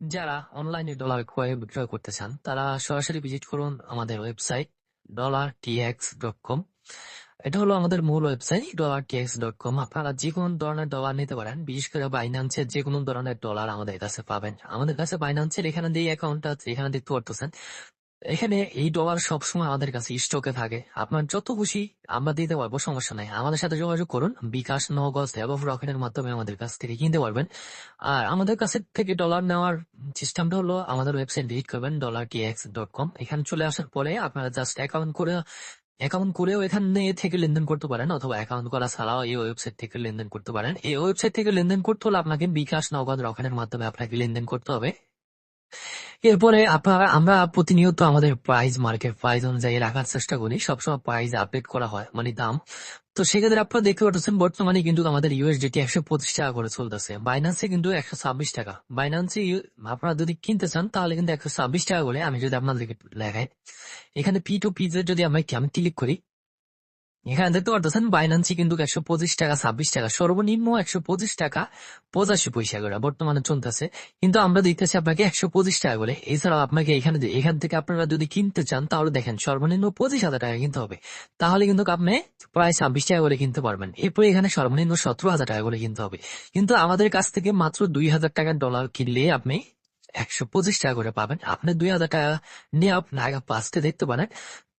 যারা অনলাইনে ডলার ক্রয় বিক্রয় করতে চান, তারা সরাসরি ভিজিট করুন আমাদের website dollar TX dot com এটা হলো আমাদের মূল website dollar TX dot com আপনারা যে কোনো ধরনের ডলার নিতে পারেন, বিশেষ করে বাইন্যান্সের যে কোনো ধরনের ডলার আমাদের কাছে পাবেন। আমাদের কাছে বাইন্যান্সের এখানে দিয়ে অ্যাকাউন্ট আছে, এখানে দেখতে পারতেছেন। এখানে এই ডলার সবসময় আমাদের কাছে স্টকে থাকে। আপনার যত খুশি আমরা দিতে পারব, সমস্যা নাই। আমাদের সাথে যোগাযোগ করুন, বিকাশ নগজ এবং রকেটের মাধ্যমে আমাদের কাছ থেকে কিনতে পারবেন। আর আমাদের কাছে থেকে ডলার নেওয়ার সিস্টেমটা হলো আমাদের ওয়েবসাইট ভিজিট করবেন ডলার টিএক্স ডট কম এখানে চলে আসার পরে আপনারা জাস্ট অ্যাকাউন্ট করে অ্যাকাউন্ট করেও এখানে থেকে লেনদেন করতে পারেন, অথবা অ্যাকাউন্ট করা ছাড়াও এই ওয়েবসাইট থেকে লেনদেন করতে পারেন। এই ওয়েবসাইট থেকে লেনদেন করতে হলে আপনাকে বিকাশ, নগদ রকেটের মাধ্যমে আপনাকে লেনদেন করতে হবে। এরপরে আপনারা, আমরা প্রতিনিয়ত আমাদের প্রাইস মার্কেট প্রাইস অনুযায়ী রাখার চেষ্টা করি। সবসময় প্রাইস আপডেট করা হয় মানে দাম। তো সেক্ষেত্রে আপনারা দেখতে পাচ্ছেন বর্তমানে কিন্তু আমাদের ইউএসডিটি একশো পঁচিশ টাকা করে চলতেছে। বাইন্যান্সে কিন্তু একশো ছাব্বিশ টাকা। বাইন্যান্সে আপনারা যদি কিনতে চান, তাহলে কিন্তু একশো ছাব্বিশ টাকা করে আমি যদি আপনাদেরকে দেখাই। এখানে পি টু পিজের যদি আমরা আমি ক্লিক করি এখানে দেখতে পারতেছেন বাইন্যান্সি কিন্তু একশো পঁচিশ টাকা, ছাব্বিশ টাকা, সর্বনিম্ন একশো পঁচিশ টাকা, পঁচাশি পয়সা করে বর্তমানে চলতেছে। কিন্তু আমরা দিতেছি আপনাকে একশো পঁচিশ টাকা করে। এছাড়াও আপনাকে এখানে এখান থেকে আপনারা যদি কিনতে চান, তাহলে দেখেন সর্বনিম্ন পঁচিশ হাজার টাকা কিনতে হবে। তাহলে কিন্তু আপনি প্রায় ছাব্বিশ টাকা করে কিনতে পারবেন। এরপরে এখানে সর্বনিম্ন সতেরো হাজার টাকা করে কিনতে হবে। কিন্তু আমাদের কাছ থেকে মাত্র দুই হাজার টাকার ডলার কিনলে আপনি একশো পঁচিশ টাকা করে পাবেন। আপনি দুই হাজার টাকা নিয়ে আপনি আগে পাঁচতে দেখতে পারেন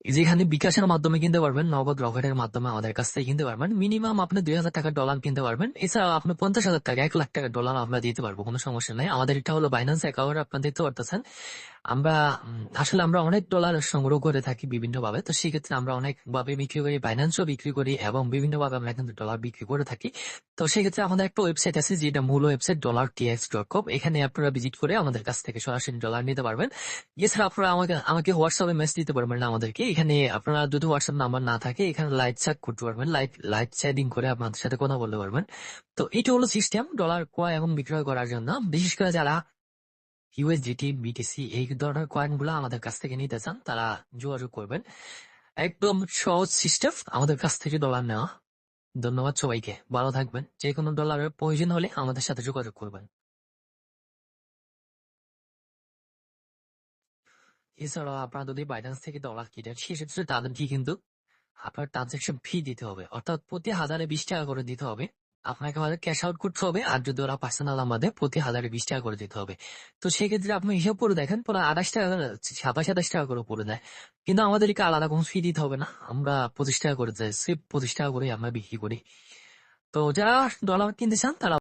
যেখানে বিকাশের মাধ্যমে কিনতে পারবেন, নগদ রকেটের মাধ্যমে আমাদের কাছ থেকে কিনতে পারবেন। মিনিমাম আপনি দুই হাজার টাকার ডলার কিনতে পারবেন। এছাড়াও আপনি পঞ্চাশ হাজার টাকা, এক লাখ টাকার ডলার আমরা দিতে পারব, কোনো সমস্যা নাই। আমাদের এটা হলো বাইন্যান্স অ্যাকাউন্ট আপনার দিতে পারতেছেন। আমরা আসলে আমরা অনেক ডলার সংগ্রহ করে থাকি বিভিন্ন ভাবে তো সেক্ষেত্রে আমরা অনেক ভাবে বিক্রি করি বাইন্যান্সও বিক্রি করি এবং বিভিন্ন ভাবে আমরা কিন্তু ডলার বিক্রি করে থাকি। তো সেক্ষেত্রে আমাদের একটা ওয়েবসাইট আছে যেটা মূল website dollar TX dot com এখানে আপনারা ভিজিট করে আমাদের কাছ থেকে সরাসরি ডলার নিতে পারবেন। এছাড়া আপনারা আমাকে আমাকে হোয়াটসঅ্যাপে মেসেজ দিতে পারবেন না আমাদেরকে। এখানে আপনারা যদি হোয়াটসঅ্যাপ নাম্বার না থাকে, এখানে লাইট চ্যাট করতে পারবেন। লাইট লাইট চ্যাটিং করে আপনাদের সাথে কথা বলতে পারবেন। তো এটা হলো সিস্টেম ডলার ক্রয় এবং বিক্রয় করার জন্য। বিশেষ করে যারা ইউএসডিটি বিটিসি এই ধরনের কয়েনগুলো আমাদের কাছ থেকে নিতে চান, তারা যোগাযোগ করবেন। একদম সহজ সিস্টেম আমাদের কাছ থেকে ডলার নেওয়া। ধন্যবাদ সবাইকে, ভালো থাকবেন। যে কোনো ডলারের প্রয়োজন হলে আমাদের সাথে যোগাযোগ করবেন। এছাড়াও আপনারা যদি বাইন্যান্স থেকে ডলার কিনেন, সেক্ষেত্রে তাদেরকে কিন্তু আপনার ট্রানজাকশন ফি দিতে হবে। অর্থাৎ প্রতি হাজারে বিশ টাকা করে দিতে হবে। আপনাকে আমাদের ক্যাশ আউট করতে হবে, আর যদি ওরা পার্সোনাল আমাদের প্রতি হাজারে বিশ টাকা করে দিতে হবে। তো সেক্ষেত্রে আপনি হিসাব করে দেখেন, পুরো আঠাশ টাকা সাতাশ সাতাশ টাকা করে পড়ে দেয় কিন্তু আমাদেরকে আলাদা কোনো ফি দিতে হবে না। আমরা পঁচিশ টাকা করে দেয় সে পঁচিশ টাকা করে আমরা বিক্রি করি। তো যারা ডলার কিনতে চান তারা